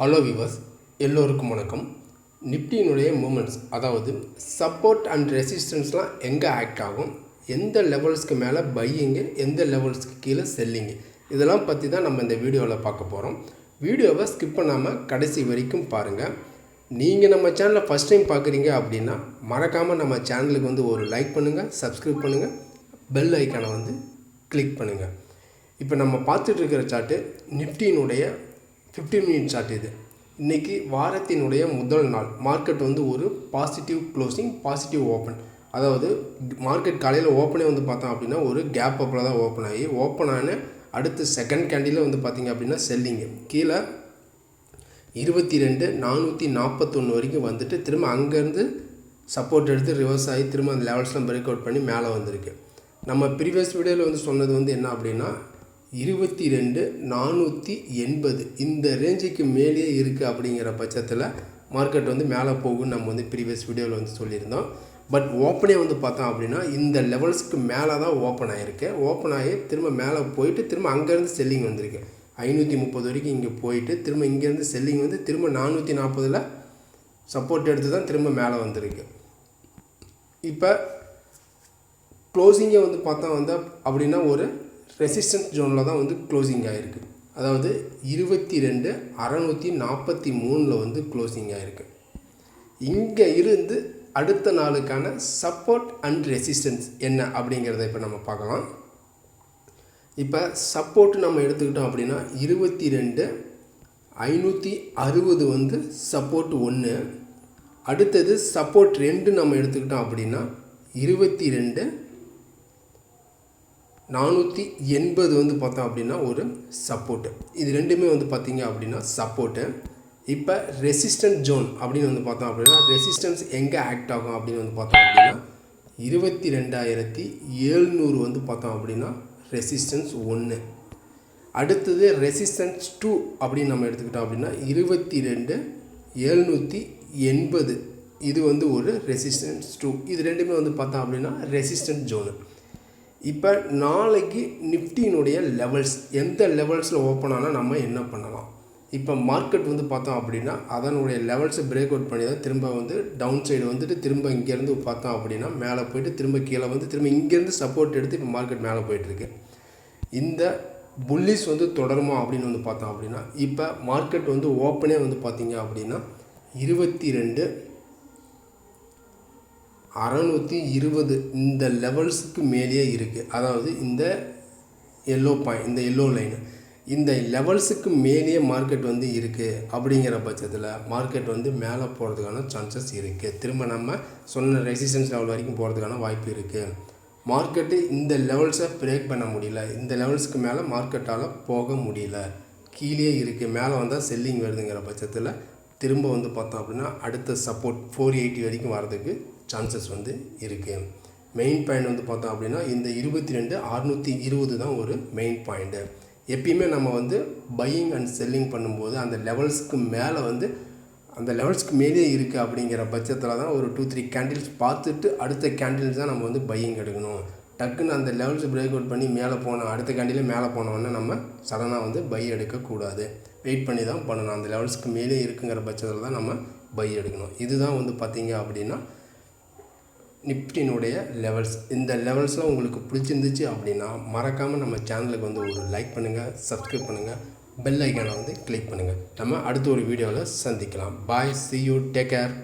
Hello viewers எல்லோருக்கும் வணக்கம். நிப்டியினுடைய மூமெண்ட்ஸ் அதாவது சப்போர்ட் அண்ட் ரெசிஸ்டன்ஸ்லாம் எங்கே ஆக்ட் ஆகும்? எந்த லெவல்ஸ்க்கு மேலே பையிங்கு எந்த லெவல்ஸ்க்கு கீழே செல்லிங்கு இதெல்லாம் பற்றி தான் நம்ம இந்த வீடியோவில் பார்க்க போகிறோம் வீடியோவை ஸ்கிப் பண்ணாமல் கடைசி வரைக்கும் பாருங்கள் நீங்கள் நம்ம சேனலை ஃபஸ்ட் டைம் பார்க்குறீங்க அப்படின்னா மறக்காமல் நம்ம சேனலுக்கு வந்து ஒரு லைக் பண்ணுங்கள் சப்ஸ்கிரைப் பண்ணுங்கள் பெல் ஐக்கானை வந்து கிளிக் பண்ணுங்கள் இப்போ நம்ம பார்த்துட்டு இருக்கிற சார்ட்டு நிஃப்டியினுடைய 15 மினிட் சார்ட் இது. இன்றைக்கி வாரத்தினுடைய முதல் நாள். மார்க்கெட் வந்து ஒரு பாசிட்டிவ் க்ளோசிங் பாசிட்டிவ் ஓப்பன் அதாவது மார்க்கெட் காலையில் ஓப்பனே வந்து பார்த்தோம் அப்படின்னா ஒரு கேப் அப்பில் தான் ஓப்பன் ஆகி ஓப்பன் ஆன அடுத்த செகண்ட் கேண்டில் வந்து பார்த்திங்க அப்படின்னா செல்லிங்கு கீழே இருபத்தி ரெண்டு நானூற்றி நாற்பத்தொன்று வரைக்கும் வந்துட்டு திரும்ப அங்கேருந்து சப்போர்ட் எடுத்து ரிவர்ஸ் ஆகி திரும்ப அந்த லெவல்ஸ்லாம் பிரேக் அவுட் பண்ணி மேலே வந்திருக்கு. நம்ம ப்ரீவியஸ் வீடியோவில் வந்து சொன்னது வந்து என்ன அப்படின்னா இருபத்தி ரெண்டு நானூற்றி எண்பது. இந்த ரேஞ்சுக்கு மேலேயே இருக்குது அப்படிங்கிற பட்சத்தில் மார்க்கெட் வந்து மேலே போகும்னு நம்ம வந்து ப்ரீவியஸ் வீடியோவில் வந்து சொல்லியிருந்தோம். பட் ஓப்பனே வந்து பார்த்தோம் அப்படின்னா இந்த லெவல்ஸ்க்கு மேலே தான் ஓப்பன் ஆகிருக்கு ஓப்பன் ஆகி திரும்ப மேலே போயிட்டு திரும்ப அங்கேருந்து செல்லிங் வந்திருக்கு. ஐநூற்றி முப்பது வரைக்கும் இங்கே போயிட்டு திரும்ப இங்கேருந்து செல்லிங் வந்து திரும்ப நானூற்றி நாற்பதில் சப்போர்ட் எடுத்து தான் திரும்ப மேலே வந்திருக்கு. இப்போ க்ளோசிங்கை வந்து பார்த்தா வந்து அப்படின்னா ஒரு ரெசிஸ்டன்ஸ் ஜோனில் தான் வந்து க்ளோசிங் ஆகிருக்கு அதாவது இருபத்தி ரெண்டு அறநூற்றி நாற்பத்தி மூணில் வந்து க்ளோசிங் ஆகிருக்கு இங்கே இருந்து அடுத்த நாளுக்கான சப்போர்ட் அண்ட் ரெசிஸ்டன்ஸ் என்ன அப்படிங்கிறத இப்போ நம்ம பார்க்கலாம். இப்போ சப்போர்ட் நம்ம எடுத்துக்கிட்டோம் அப்படின்னா இருபத்தி ரெண்டு ஐநூற்றி அறுபது வந்து சப்போர்ட் ஒன்று அடுத்தது சப்போர்ட் ரெண்டு நம்ம எடுத்துக்கிட்டோம் அப்படின்னா இருபத்தி ரெண்டு நானூற்றி எண்பது வந்து பார்த்தோம் அப்படின்னா ஒரு சப்போர்ட்டு இது ரெண்டுமே வந்து பார்த்தீங்க அப்படின்னா சப்போர்ட்டு இப்போ ரெசிஸ்டன்ட் ஜோன் அப்படின்னு வந்து பார்த்தோம் அப்படின்னா ரெசிஸ்டன்ஸ் எங்கே ஆக்ட் ஆகும் அப்படின்னு வந்து பார்த்தோம் அப்படின்னா இருபத்தி ரெண்டாயிரத்தி ஏழ்நூறு வந்து பார்த்தோம் அப்படின்னா ரெசிஸ்டன்ஸ் ஒன்று அடுத்தது ரெசிஸ்டன்ஸ் டூ அப்படின்னு நம்ம எடுத்துக்கிட்டோம் அப்படின்னா இருபத்தி ரெண்டு எழுநூற்றி எண்பது. இது வந்து ஒரு ரெசிஸ்டன்ஸ் டூ இது ரெண்டுமே வந்து பார்த்தோம் அப்படின்னா ரெசிஸ்டன்ட் ஜோனு இப்போ நாளைக்கு நிஃப்டியினுடைய லெவல்ஸ் எந்த லெவல்ஸில் ஓப்பன் ஆனால் நம்ம என்ன பண்ணலாம்? இப்போ மார்க்கெட் வந்து பார்த்தோம் அப்படின்னா அதனுடைய லெவல்ஸை பிரேக் அவுட் பண்ணி தான் திரும்ப வந்து டவுன் சைடு வந்துட்டு திரும்ப இங்கேருந்து பார்த்தோம் அப்படின்னா மேலே போயிட்டு திரும்ப கீழே வந்து திரும்ப இங்கேருந்து சப்போர்ட் எடுத்து இப்போ மார்க்கெட் மேலே போயிட்டுருக்கு. இந்த புல்லிஸ் வந்து தொடருமா அப்படின்னு வந்து பார்த்தோம் அப்படின்னா இப்போ மார்க்கெட் வந்து ஓப்பனே வந்து பார்த்தீங்க அப்படின்னா இருபத்தி ரெண்டு அறநூற்றி இருபது இந்த லெவல்ஸுக்கு மேலேயே இருக்குது அதாவது இந்த எல்லோ பாயிண்ட் இந்த எல்லோ லைனு இந்த லெவல்ஸுக்கு மேலேயே மார்க்கெட் வந்து இருக்குது அப்படிங்கிற பட்சத்தில் மார்க்கெட் வந்து மேலே போகிறதுக்கான சான்சஸ் இருக்குது திரும்ப நம்ம சொன்ன ரெசிஸ்டன்ஸ் லெவல் வரைக்கும் போகிறதுக்கான வாய்ப்பு இருக்குது மார்க்கெட்டு இந்த லெவல்ஸை பிரேக் பண்ண முடியல. இந்த லெவல்ஸ்க்கு மேலே மார்க்கெட்டால் போக முடியல. கீழே இருக்குது மேலே வந்தால் செல்லிங் வருதுங்கிற பட்சத்தில் திரும்ப வந்து பார்த்தோம் அப்படின்னா அடுத்த சப்போர்ட் ஃபோர் எயிட்டி வரைக்கும் வரதுக்கு சான்சஸ் வந்து இருக்குது மெயின் பாயிண்ட் வந்து பார்த்தோம் அப்படின்னா இந்த இருபத்தி ரெண்டு அறுநூற்றி இருபது தான் ஒரு மெயின் பாயிண்ட்டு எப்பயுமே நம்ம வந்து பையிங் அண்ட் செல்லிங் பண்ணும்போது அந்த லெவல்ஸ்க்கு மேலே வந்து அந்த லெவல்ஸ்க்கு மேலே இருக்குது அப்படிங்கிற பட்சத்தில் தான் ஒரு டூ த்ரீ கேண்டில்ஸ் பார்த்துட்டு அடுத்த கேண்டில்ஸ் தான் நம்ம வந்து பையிங் எடுக்கணும். டக்குன்னு அந்த லெவல்ஸ் பிரேக் அவுட் பண்ணி மேலே போனோம் அடுத்த கேண்டிலே மேலே போனோடனே நம்ம சடனாக வந்து பை எடுக்கக்கூடாது. வெயிட் பண்ணி தான் பண்ணணும். அந்த லெவல்ஸ்க்கு மேலே இருக்குங்கிற பட்சத்தில் தான் நம்ம பை எடுக்கணும். இதுதான் வந்து பார்த்திங்க அப்படின்னா நிப்டினுடைய லெவல்ஸ் இந்த லெவல்ஸ்லாம் உங்களுக்கு பிடிச்சிருந்துச்சு அப்படின்னா மறக்காமல் நம்ம சேனலுக்கு வந்து ஒரு லைக் பண்ணுங்கள் சப்ஸ்கிரைப் பண்ணுங்கள் பெல் ஐக்கானை வந்து கிளிக் பண்ணுங்கள் நம்ம அடுத்த ஒரு வீடியோவில் சந்திக்கலாம். Bye see you take care